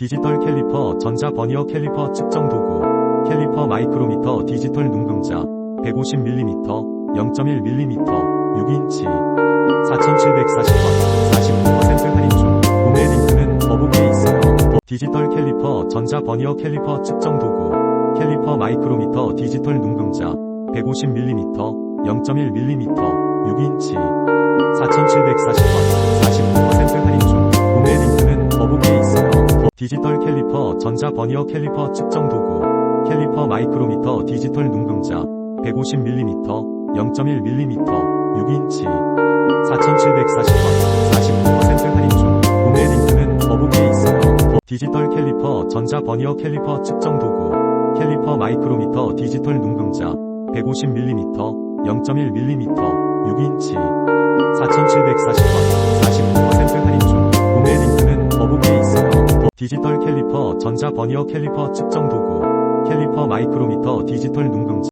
디지털 캘리퍼 전자 버니어 캘리퍼 측정 도구 캘리퍼 마이크로미터 디지털 눈금자 150mm 0.1mm 6인치 4,740원 45% 할인 중 구매 링크는 더보기에 있어요. 디지털 캘리퍼 전자 버니어 캘리퍼 측정 도구 캘리퍼 마이크로미터 디지털 눈금자 150mm 0.1mm 6인치 디지털 캘리퍼 전자 버니어 캘리퍼 측정 도구 캘리퍼 마이크로미터 디지털 눈금자 150mm 0.1mm 6인치 4,740원 45% 할인 중 구매 링크는 더보기에 있어요. 디지털 캘리퍼 전자 버니어 캘리퍼 측정 도구 캘리퍼 마이크로미터 디지털 눈금자 150mm 0.1mm 6인치 4,740원 디지털 캘리퍼 전자 버니어 캘리퍼 측정 도구 캘리퍼 마이크로미터 디지털 눈금자